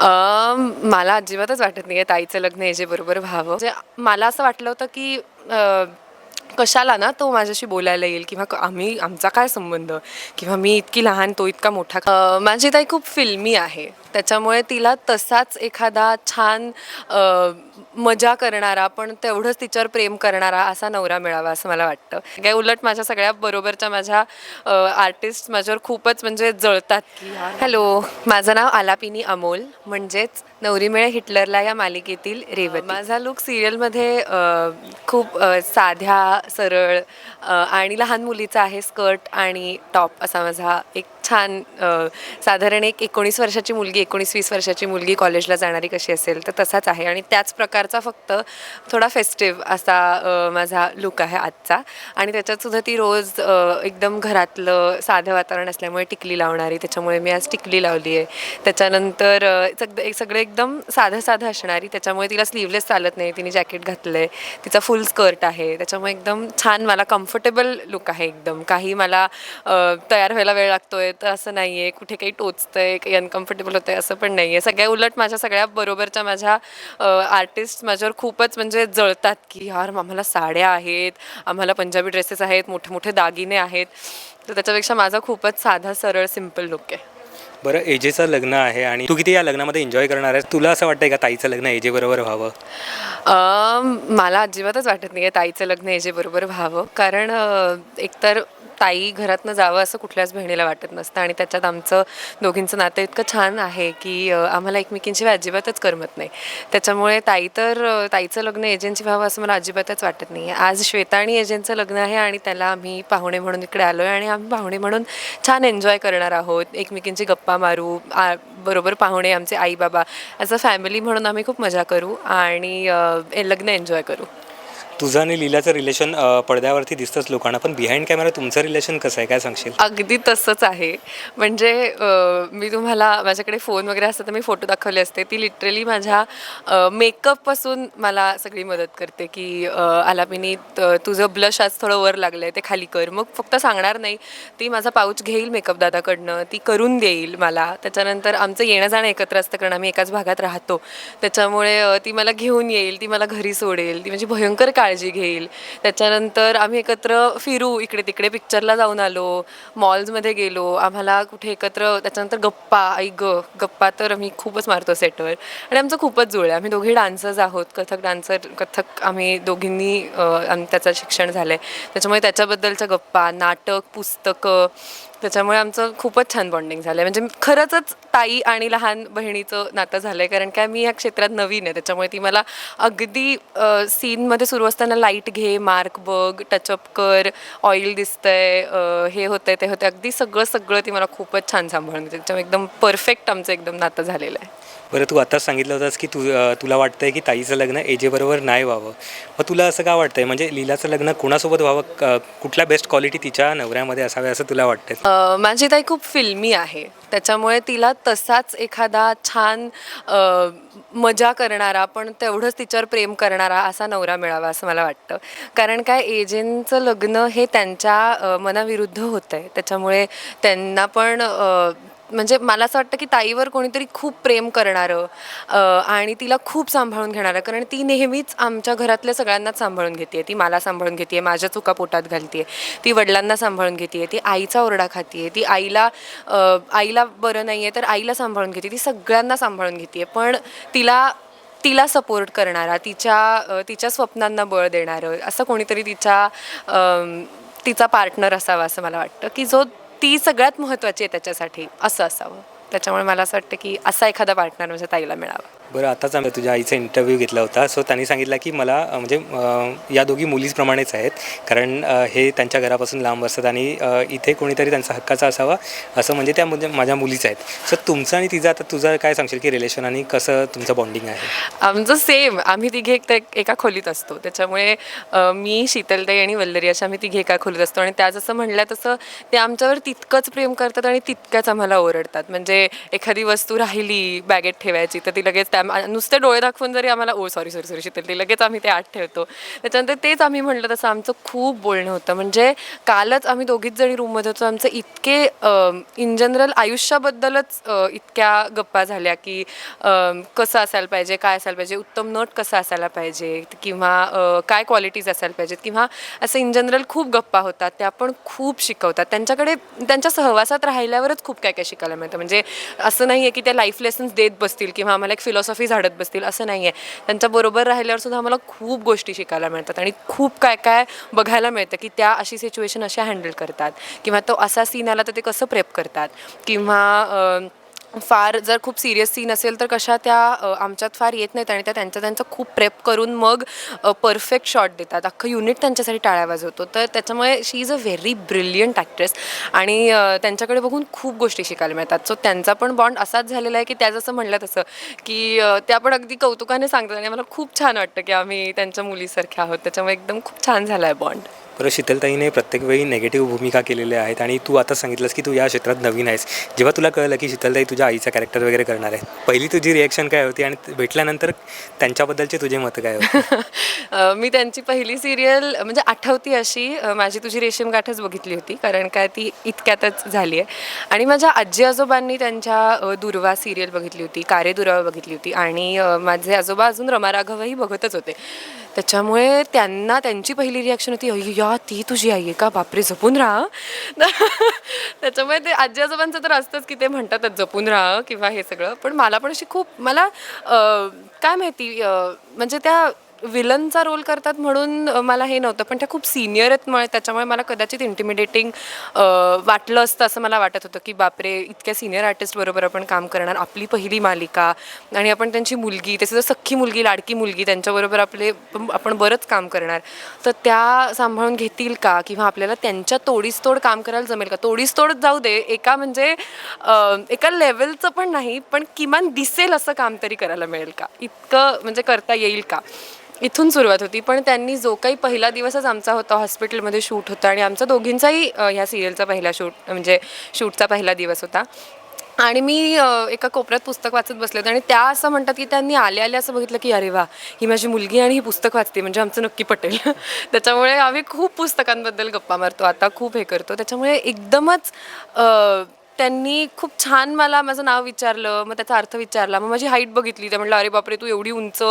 मला अजिबातच वाटत नाही आहे ताईचं लग्न याचे बरोबर व्हावं. म्हणजे मला असं वाटलं होतं की कशाला ना तो माझ्याशी बोलायला येईल किंवा क- आम्ही आमचा काय संबंध? किंवा मी इतकी लहान तो इतका मोठा माझी ताई खूप फिल्मी आहे. त्याच्यामुळे तिला तसाच एखादा छान अ, मजा करणारा पण तेवढंच तिच्यावर प्रेम करणारा असा नवरा मिळावा असं मला वाटतं. काय उलट माझ्या सगळ्या बरोबरच्या माझ्या आर्टिस्ट माझ्यावर खूपच म्हणजे जळतात हॅलो माझं नाव आलापिनी अमोल म्हणजेच नवरी मिळे हिटलरला या मालिकेतील रेवती. माझा लुक सिरियलमध्ये खूप साध्या सरळ आणि लहान मुलीचा आहे स्कर्ट आणि टॉप असा माझा एक छान साधारण एक एकोणीस वर्षाची मुलगी एकोणीस वीस वर्षाची मुलगी कॉलेजला जाणारी कशी असेल तर तसाच आहे. आणि त्याच प्रकारचा फक्त थोडा फेस्टिव्ह असा माझा लुक आहे आजचा. आणि त्याच्यातसुद्धा ती रोज एकदम घरातलं साधं वातावरण असल्यामुळे टिकली लावणारी त्याच्यामुळे मी आज टिकली लावली आहे. त्याच्यानंतर सग सगळं एक सगळं एकदम साधं साधं असणारी त्याच्यामुळे तिला स्लीवलेस चालत नाही तिने जॅकेट घातलं आहे तिचा फुल स्कर्ट आहे. त्याच्यामुळे एकदम छान मला कम्फर्टेबल लुक आहे एकदम. काही मला तयार व्हायला वेळ लागतोय तर असं नाही आहे कुठे काही टोचतंय काही अनकम्फर्टेबल होतंय असं पण नाही आहे सगळ्या उलट माझ्या सगळ्या बरोबरच्या माझ्या आर्टिस्ट माझ्यावर खूपच म्हणजे जळतात की यार आम्हाला साड्या आहेत आम्हाला पंजाबी ड्रेसेस आहेत मोठे मोठे दागिने आहेत. तर त्याच्यापेक्षा माझा खूपच साधा सरळ सिंपल लुक आहे. बरं एजेचं लग्न आहे आणि तू किती या लग्नामध्ये एन्जॉय करणार आहेस? तुला असं वाटतंय का ताईचं लग्न एजे बरोबर व्हावं? मला अजिबातच वाटत नाही आहे ताईचं लग्न एजे बरोबर व्हावं. कारण एकतर ताई घरातनं जावं असं कुठल्याच बहिणीला वाटत नसतं आणि त्याच्यात आमचं दोघींचं नातं इतकं छान आहे की आम्हाला एकमेकींशिवाय अजिबातच करमत नाही. त्याच्यामुळे ताई तर ताईचं लग्न एजंटची व्हावं असं मला अजिबातच वाटत नाही आहे आज श्वेता आणि एजंटचं लग्न आहे आणि त्याला आम्ही पाहुणे म्हणून इकडे आलो आहे आणि आम्ही पाहुणे म्हणून छान एन्जॉय करणार आहोत. एकमेकींची गप्पा मारू आ- बरोबर पाहुणे आमचे आई बाबा ॲज अ फॅमिली म्हणून आम्ही खूप मजा करू आणि लग्न एन्जॉय करू. तुझं आणि लीलाचं रिलेशन पडद्यावरती दिसतंच लोकांना पण बिहाइंड कॅमेरा तुमचं रिलेशन कसं आहे? काय सांगशील? अगदी तसंच आहे. म्हणजे अ, मी तुम्हाला माझ्याकडे फोन वगैरे असतं तर मी फोटो दाखवले असते. ती लिटरली माझ्या मेकअपपासून मला सगळी मदत करते की अ, आलापिनी त- तुझं ब्लश आज थोडं वर लागलं आहे ते खाली कर. मग फक्त सांगणार नाही ती माझा पाऊच घेईल मेकअप दादाकडनं ती करून देईल मला. त्याच्यानंतर आमचं येणं जाणं एकत्र असतं कारण आम्ही एकाच भागात राहतो. त्याच्यामुळे अ, ती मला घेऊन येईल ती मला घरी सोडेल. ती म्हणजे भयंकर काळजी घेईल. त्याच्यानंतर आम्ही एकत्र फिरू इकडे तिकडे. पिक्चरला जाऊन आलो. मॉल्समध्ये गेलो. आम्हाला कुठे एकत्र त्याच्यानंतर गप्पा. आई ग गप्पा तर आम्ही खूपच मारतो सेटवर. आणि आमचं खूपच जुळ आहे. आम्ही दोघे डान्सर्स आहोत. कथक डान्सर कथक आम्ही दोघींनी त्याचं शिक्षण झालं आहे त्याच्यामुळे त्याच्याबद्दलच्या गप्पा नाटक पुस्तकं त्याच्यामुळे आमचं खूपच छान बॉन्डिंग झालं आहे म्हणजे खरंचच ताई आणि लहान बहिणीचं नातं झालं आहे कारण काय मी या क्षेत्रात नवीन आहे. त्याच्यामुळे ती मला अगदी सीनमध्ये सुरू असताना लाइट घे मार्क बघ टचअप कर ऑइल दिसतंय अ, हे होतंय ते होतंय. अगदी सगळं सगळं ती मला खूपच छान सांभाळून घेते त्याच्यामुळे एकदम परफेक्ट आमचं एकदम नातं झालेलं आहे. बरं तू आताच सांगितलं होतंस की तू अं, तुला वाटतंय की ताईचं लग्न एजे बरोबर नाही व्हावं. मग तुला असं का वाटतंय? म्हणजे लीलाचं लग्न कोणासोबत व्हावं? क- कुठल्या बेस्ट क्वालिटी तिच्या नवऱ्यामध्ये असावे असं तुला वाटतंय? अ, माझी ताई खूप फिल्मी आहे. त्याच्यामुळे तिला तसाच एखादा छान मजा करणारा पण तेवढंच तिच्यावर प्रेम करणारा असा नवरा मिळावा असं मला वाटतं. कारण काय एजेंटचं लग्न हे त्यांच्या मनाविरुद्ध होतं आहे त्याच्यामुळे त्यांना पण म्हणजे मला असं वाटतं की ताईवर कोणीतरी खूप प्रेम करणारं आणि तिला खूप सांभाळून घेणारं कारण ती नेहमीच आमच्या घरातल्या सगळ्यांनाच सांभाळून घेते ती मला सांभाळून घेते माझ्या चुका पोटात घालते ती वडिलांना सांभाळून घेते ती आईचा ओरडा खाते ती आईला आईला बरं नाही आहे तर आईला सांभाळून घेते ती सगळ्यांना सांभाळून घेते पण तिला तिला सपोर्ट करणारा तिच्या तिच्या स्वप्नांना बळ देणारं असं कोणीतरी तिच्या तिचा पार्टनर असावा असं मला वाटतं की जो ती सगळ्यात महत्त्वाची आहे त्याच्यासाठी. असं असावं. त्याच्यामुळे मला असं वाटतं की असा एखादा पार्टनर माझ्या ताईला मिळावा. बरं आताच आम्ही तुझ्या आईचा इंटरव्ह्यू घेतला होता. सो त्यांनी सांगितलं की मला म्हणजे या दोघी मुलीचप्रमाणेच आहेत. कारण हे त्यांच्या घरापासून लांब असतात आणि इथे कोणीतरी त्यांचा हक्काचा असावा असं म्हणजे त्या म्हणजे माझ्या मुलीच आहेत. सो तुमचं आणि तिचं आता तुझं काय सांगशील की रिलेशन आणि कसं तुमचं बॉन्डिंग आहे? आमचं सेम आम्ही तिघे एक एक- खोलीत असतो. त्याच्यामुळे मी शीतलताई आणि वल्लरी अशा आम्ही तिघे एका खोलीत असतो. आणि त्या जसं म्हणल्या तसं ते आमच्यावर तितकंच प्रेम करतात आणि तितक्याच आम्हाला ओरडतात. म्हणजे एखादी वस्तू राहिली बॅगेत ठेवायची तर ती लगेच त्या नुसते डोळे दाखवून जरी आम्हाला oh sorry sorry sorry Shital ती लगेच आम्ही ते आत ठेवतो. त्याच्यानंतर तेच आम्ही म्हटलं तसं आमचं खूप बोलणं होतं. म्हणजे कालच आम्ही दोघीच जणी रूममध्ये होतो आमचं इतके इन जनरल आयुष्याबद्दलच इतक्या गप्पा झाल्या की कसं असायला पाहिजे काय असायला पाहिजे उत्तम नट कसं असायला पाहिजे किंवा काय क्वालिटीज असायला पाहिजेत किंवा असं इन जनरल खूप गप्पा होतात त्या पण खूप शिकवतात. त्यांच्याकडे त्यांच्या सहवासात राहिल्यावरच खूप काय काय शिकायला मिळतं. म्हणजे असं नाही आहे की त्या लाईफ लेसन्स देत बसतील किंवा आम्हाला एक फिलॉसॉफी झाडत बसतील असं नाही आहे त्यांच्याबरोबर राहिल्यावर सुद्धा आम्हाला खूप गोष्टी शिकायला मिळतात आणि खूप काय काय बघायला मिळतं की त्या अशी सिच्युएशन अशा हँडल करतात किंवा तो असा सीन आला तर ते कसं प्रेप करतात किंवा फार जर खूप सिरियस सीन असेल तर कशा त्या आमच्यात फार येत नाहीत आणि त्या त्यांचं त्यांचं खूप प्रेप करून मग परफेक्ट शॉट देतात. अख्खं युनिट त्यांच्यासाठी टाळ्या वाजवतो तर त्याच्यामुळे she is a very brilliant actress आणि त्यांच्याकडे बघून खूप गोष्टी शिकायला मिळतात. सो त्यांचा पण बॉन्ड असाच झालेला आहे की त्या जसं म्हणलं तसं की त्या पण अगदी कौतुकाने सांगतात आणि मला खूप छान वाटतं की आम्ही त्यांच्या मुलीसारख्या आहोत. त्याच्यामुळे एकदम खूप छान झाला आहे बॉन्ड बरं शीतलताईने प्रत्येक वेळी नेगेटिव्ह भूमिका केलेल्या आहेत आणि तू आता सांगितलंस की तू या क्षेत्रात नवीन आहेस. जेव्हा तुला कळलं की शीतलताई तुझ्या आईचा कॅरेक्टर वगैरे करणार आहे पहिली तुझी रिॲक्शन काय होती आणि भेटल्यानंतर त्यांच्याबद्दलचे तुझे मतं काय होते? मी त्यांची पहिली सिरियल म्हणजे आठवती अशी माझी तुझी रेशीम गाठच बघितली होती कारण काय ती इतक्यातच झाली आहे. आणि माझ्या आजी आजोबांनी त्यांच्या दुर्वा सिरियल बघितली होती कारे दुर्वा बघितली होती आणि माझे आजोबा अजून रमाराघवही बघतच होते. त्याच्यामुळे त्यांना त्यांची पहिली रिॲक्शन होती अय्यो या ती तुझी आई आहे का? बापरे जपून राहा. त्याच्यामुळे ते आजी आजोबांचं तर असतंच की ते म्हणतातच जपून राहा किंवा हे सगळं. पण मला पण अशी खूप मला काय माहिती म्हणजे त्या विलनचा रोल करतात म्हणून मला हे नव्हतं. पण त्या खूप सिनियर आहेत मुळे त्याच्यामुळे मला कदाचित इंटिमिडेटिंग वाटलं असतं असं मला वाटत होतं की बापरे इतक्या सिनियर आर्टिस्टबरोबर आपण काम करणार. आपली पहिली मालिका आणि आपण त्यांची मुलगी त्याची जर सख्खी मुलगी लाडकी मुलगी त्यांच्याबरोबर आपले आपण बरंच काम करणार. तर त्या सांभाळून घेतील का? किंवा आपल्याला त्यांच्या तोडीसतोड काम करायला जमेल का? तोडीसतोड जाऊ दे एका म्हणजे एका लेवलचं पण नाही पण किमान दिसेल असं काम तरी करायला मिळेल का? इतकं म्हणजे करता येईल का? इथून सुरुवात होती. पण त्यांनी जो काही पहिला दिवसच आमचा होता हॉस्पिटलमध्ये शूट होता आणि आमचा दोघींचाही ह्या सिरियलचा पहिला शूट म्हणजे शूटचा पहिला दिवस होता. आणि मी एका कोपऱ्यात पुस्तक वाचत बसले होते आणि त्या असं म्हणतात की त्यांनी आले आले असं बघितलं की अरे वा ही माझी मुलगी आणि ही पुस्तक वाचते म्हणजे आमचं नक्की पटेल. त्याच्यामुळे आम्ही खूप पुस्तकांबद्दल गप्पा मारतो आता खूप हे करतो. त्याच्यामुळे एकदमच त्यांनी खूप छान मला माझं नाव विचारलं मग त्याचा अर्थ विचारला. मग माझी हाईट बघितली. त्या म्हटलं अरे बापरे तू एवढी उंच.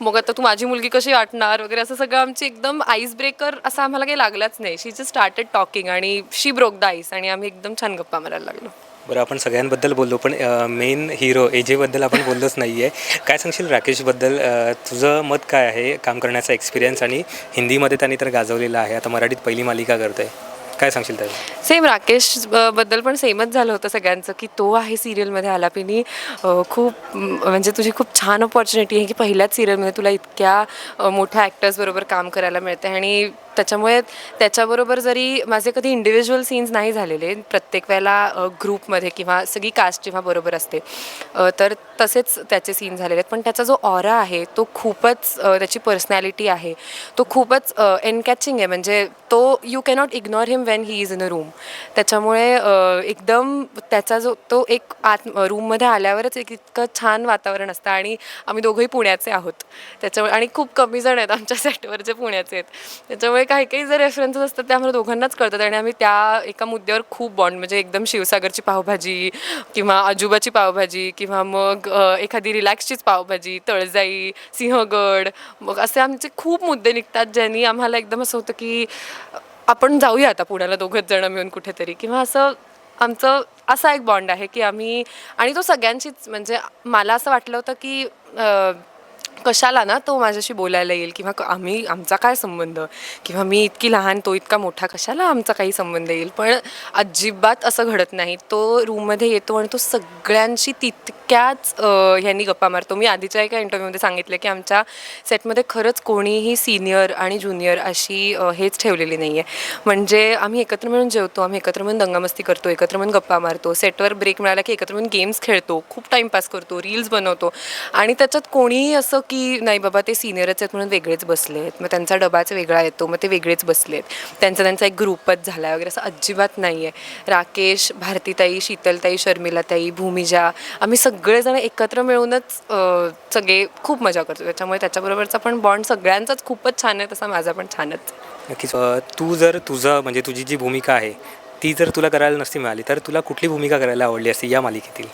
मग आता तू माझी मुलगी कशी वाटणार? वगैरे असं सगळं आमची एकदम आईस ब्रेकर असं आम्हाला काही लागलाच नाही. शी जस्ट स्टार्टेड टॉकिंग आणि शी ब्रोक द आईस आणि आम्ही एकदम छान गप्पा मारायला लागलो. बरं आपण सगळ्यांबद्दल बोललो पण मेन हिरो एजेबद्दल आपण बोललोच नाही आहे काय सांगशील राकेशबद्दल? तुझं मत काय आहे? काम करण्याचा एक्सपिरियन्स आणि हिंदीमध्ये त्यांनी तर गाजवलेलं आहे. आता मराठीत पहिली मालिका करतोय. काय सांगशील त्याचं सेम राकेश ब- बद्दल पण सेमच झालं होतं सगळ्यांचं की तो आहे सिरियलमध्ये आला पिनी खूप म, म्हणजे तुझी खूप छान ऑपॉर्च्युनिटी आहे की पहिल्याच सिरियलमध्ये तुला इतक्या मोठ्या ॲक्टर्सबरोबर काम करायला मिळते आणि त्याच्यामुळे त्याच्याबरोबर जरी माझे कधी इंडिव्हिज्युअल सीन्स नाही झालेले प्रत्येक वेळेला ग्रुपमध्ये किंवा सगळी कास्ट जेव्हा बरोबर असते तर तसेच त्याचे सीन झालेले आहेत. पण त्याचा जो ऑरा आहे तो खूपच त्याची पर्सनॅलिटी आहे. तो खूपच एनकॅचिंग आहे. म्हणजे तो you cannot ignore him when he is in a room त्याच्यामुळे एकदम त्याचा जो तो एक आत रूममध्ये आल्यावरच एक इतकं छान वातावरण असतं आणि आम्ही दोघंही पुण्याचे आहोत. त्याच्यामुळे आणि खूप कमी जण आहेत आमच्या सेटवर जे पुण्याचे आहेत. त्याच्यामुळे काही काही जे रेफरन्सेस असतात ते आम्हाला दोघांनाच कळतात आणि आम्ही त्या एका मुद्द्यावर खूप बॉन्ड म्हणजे एकदम शिवसागरची पावभाजी किंवा आजूबाची पावभाजी किंवा मग एखादी रिलॅक्सचीच पावभाजी तळजाई सिंहगड मग असे आमचे खूप मुद्दे निघतात ज्यांनी आम्हाला एकदम असं होतं की आपण जाऊया आता पुण्याला दोघंच जण मिळून कुठेतरी. किंवा असं आमचं असा एक बॉन्ड आहे की आम्ही आणि तो सगळ्यांशीच म्हणजे मला असं वाटलं होतं की कशाला ना तो माझ्याशी बोलायला येईल किंवा क- आम्ही आमचा काय संबंध? किंवा मी इतकी लहान तो इतका मोठा कशाला आमचा काही संबंध येईल? पण अजिबात असं घडत नाही. तो रूममध्ये येतो आणि तो सगळ्यांशी तितक्याच इतक्याच ह्यांनी गप्पा मारतो. मी आधीच्या एका इंटरव्ह्यूमध्ये सांगितलं की आमच्या सेटमध्ये खरंच कोणीही सिनियर आणि ज्युनियर अशी हेच ठेवलेली नाही आहे म्हणजे आम्ही एकत्र मिळून जेवतो आम्ही एकत्र मिळून दंगामस्ती करतो एकत्र मिळून गप्पा मारतो सेटवर ब्रेक मिळाला की एकत्र मिळून गेम्स खेळतो खूप टाईमपास करतो रील्स बनवतो. आणि त्याच्यात कोणीही असं की नाही बाबा ते सिनियरच आहेत म्हणून वेगळेच बसले आहेत. मग त्यांचा डबाच वेगळा येतो मग ते वेगळेच बसले आहेत. त्यांचा त्यांचा एक ग्रुपच झाला वगैरे असं अजिबात नाही आहे राकेश भारतीताई शीतलताई शर्मिलाताई भूमिजा आम्ही सग सगळेजण एकत्र मिळूनच सगळे खूप मजा करतो. त्याच्यामुळे त्याच्याबरोबरचा पण बॉन्ड सगळ्यांचाच खूपच छान आहे तसा माझा पण छानच नक्कीच. तू जर तुझं म्हणजे तुझी जी भूमिका आहे ती जर तुला करायला नसती मिळाली तर तुला कुठली भूमिका करायला आवडली असती या मालिकेतील?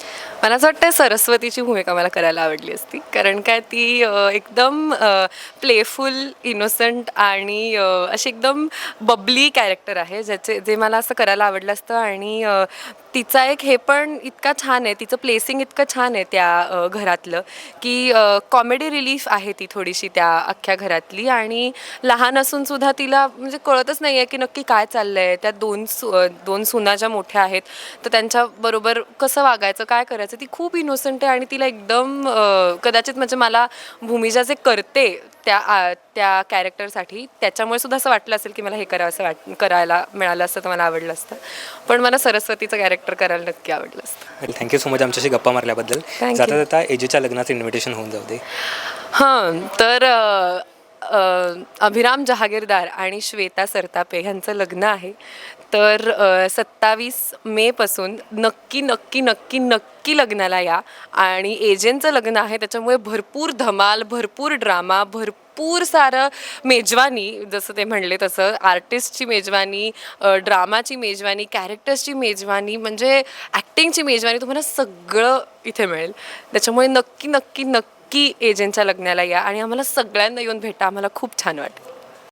मला असं वाटतं सरस्वतीची भूमिका मला करायला आवडली असती. कारण काय ती एकदम प्लेफुल इनोसंट आणि अशी एकदम बबली कॅरेक्टर आहे ज्याचे जे मला असं करायला आवडलं असतं. आणि तिचा एक हे पण इतका छान आहे तिचं प्लेसिंग इतकं छान आहे त्या घरातलं की कॉमेडी रिलीफ आहे ती थोडीशी त्या अख्ख्या घरातली. आणि लहान असूनसुद्धा तिला म्हणजे कळतच नाही आहे की नक्की काय चाललं आहे त्या दोन सु दोन सुना ज्या मोठ्या आहेत तर त्यांच्याबरोबर कसं वागायचं काय करायचं ती खूप इनोसंट आहे आणि तिला एकदम कदाचित म्हणजे मला भूमिजा जे करते त्या त्या कॅरेक्टरसाठी त्याच्यामुळे सुद्धा असं वाटलं असेल की मला हे करावं असं वाट करायला मिळालं असतं तर मला आवडलं असतं. पण मला सरस्वतीचं कॅरेक्टर करायला नक्की आवडलं असतं. थँक्यू सो मच आमच्याशी गप्पा मारल्याबद्दल. जाता जाता एजेच्या लग्नाचं इन्व्हिटेशन होऊन जाऊ दे. हां तर अभिराम जहागीरदार आणि श्वेता सरतापे ह्यांचं लग्न आहे. तर सत्तावीस मेपासून नक्की नक्की नक्की नक्की लग्नाला या. आणि एजंटचं लग्न आहे त्याच्यामुळे भरपूर धमाल भरपूर ड्रामा भरपूर सारं मेजवानी जसं ते म्हणले तसं आर्टिस्टची मेजवानी ड्रामाची मेजवानी कॅरेक्टर्सची मेजवानी म्हणजे ॲक्टिंगची मेजवानी तुम्हाला सगळं इथे मिळेल. त्याच्यामुळे नक्की नक्की नक्की नक्की एजंटच्या लग्नाला या आणि आम्हाला सगळ्यांना येऊन भेटा. आम्हाला खूप छान वाटेल.